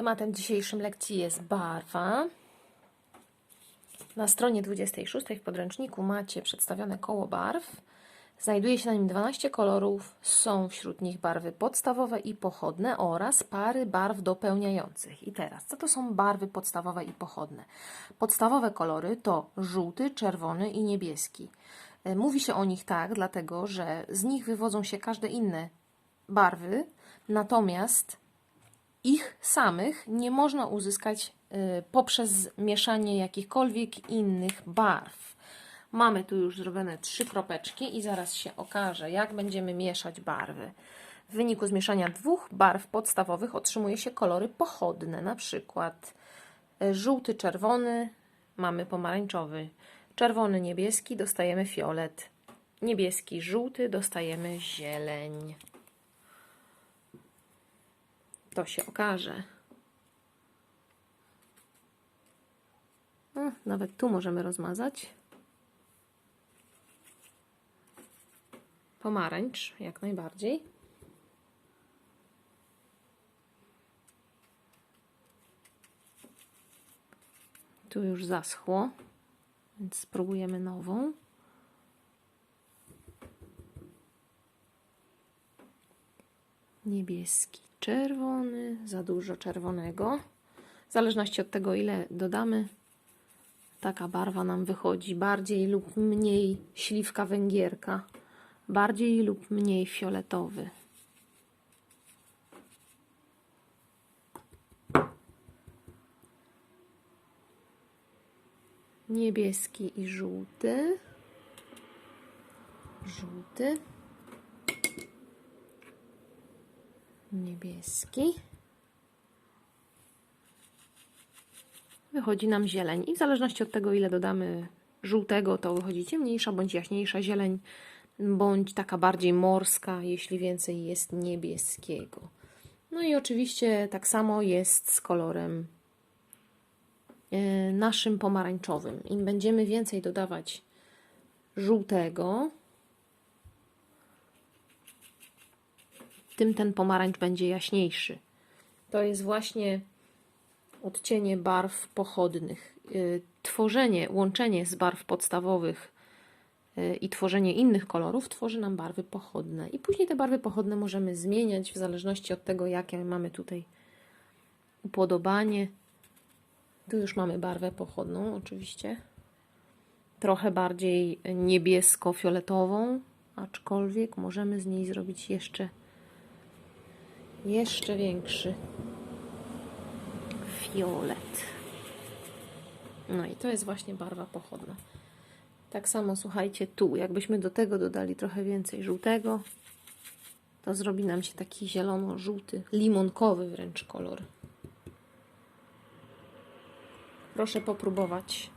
Tematem dzisiejszym lekcji jest barwa. Na stronie 26 w podręczniku macie przedstawione koło barw. Znajduje się na nim 12 kolorów. Są wśród nich barwy podstawowe i pochodne oraz pary barw dopełniających. I teraz, co to są barwy podstawowe i pochodne? Podstawowe kolory to żółty, czerwony i niebieski. E, Mówi się o nich tak, dlatego że z nich wywodzą się każde inne barwy, natomiast ich samych nie można uzyskać y, poprzez mieszanie jakichkolwiek innych barw. Mamy tu już zrobione trzy kropeczki i zaraz się okaże, jak będziemy mieszać barwy. W wyniku zmieszania dwóch barw podstawowych otrzymuje się kolory pochodne, na przykład y, żółty, czerwony, mamy pomarańczowy, czerwony, niebieski, dostajemy fiolet, niebieski, żółty, dostajemy zieleń to się okaże. Nawet tu możemy rozmazać. Pomarańcz, jak najbardziej. Tu już zaschło, więc spróbujemy nową. Niebieski, czerwony, za dużo czerwonego. W zależności od tego, ile dodamy, taka barwa nam wychodzi. Bardziej lub mniej śliwka węgierka, bardziej lub mniej fioletowy. Niebieski i żółty. Żółty. Niebieski. Wychodzi nam zieleń i w zależności od tego, ile dodamy żółtego, to wychodzi ciemniejsza bądź jaśniejsza zieleń, bądź taka bardziej morska, jeśli więcej jest niebieskiego. No i oczywiście tak samo jest z kolorem e, naszym pomarańczowym. Im będziemy więcej dodawać żółtego, tym ten pomarańcz będzie jaśniejszy. To jest właśnie odcienie barw pochodnych. Y, Tworzenie, łączenie z barw podstawowych y, i tworzenie innych kolorów tworzy nam barwy pochodne. I później te barwy pochodne możemy zmieniać w zależności od tego, jakie mamy tutaj upodobanie. Tu już mamy barwę pochodną, oczywiście. Trochę bardziej niebiesko-fioletową, aczkolwiek możemy z niej zrobić jeszcze jeszcze większy fiolet. No i to jest właśnie barwa pochodna. Tak samo słuchajcie tu, jakbyśmy do tego dodali trochę więcej żółtego, to zrobi nam się taki zielono-żółty, limonkowy wręcz kolor. Proszę popróbować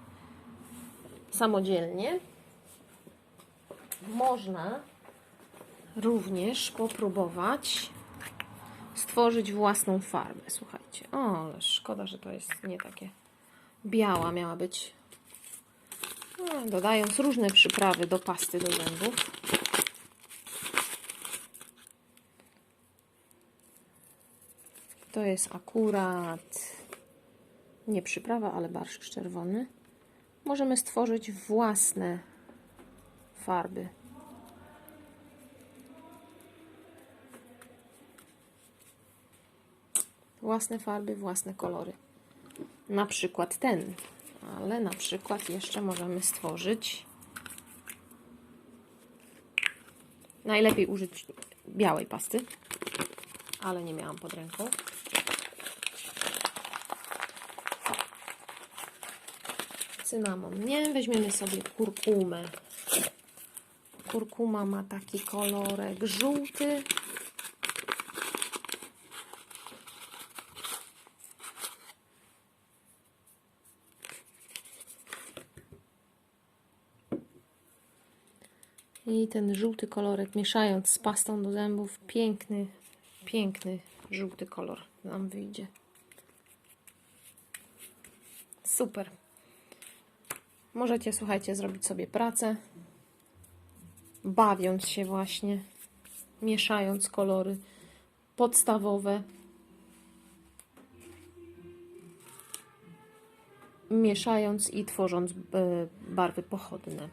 samodzielnie. Można również popróbować stworzyć własną farbę. Słuchajcie, o, ale szkoda, że to jest nie takie biała miała być. No, dodając różne przyprawy do pasty do zębów. To jest akurat nie przyprawa, ale barszcz czerwony. Możemy stworzyć własne farby. Własne farby, własne kolory. Na przykład ten, ale na przykład jeszcze możemy stworzyć. Najlepiej użyć białej pasty, ale nie miałam pod ręką. Cynamon nie, weźmiemy sobie kurkumę. Kurkuma ma taki kolorek żółty, I ten żółty kolorek mieszając z pastą do zębów, piękny, piękny żółty kolor nam wyjdzie. Super. Możecie, słuchajcie, zrobić sobie pracę, bawiąc się właśnie, mieszając kolory podstawowe mieszając i tworząc e, barwy pochodne.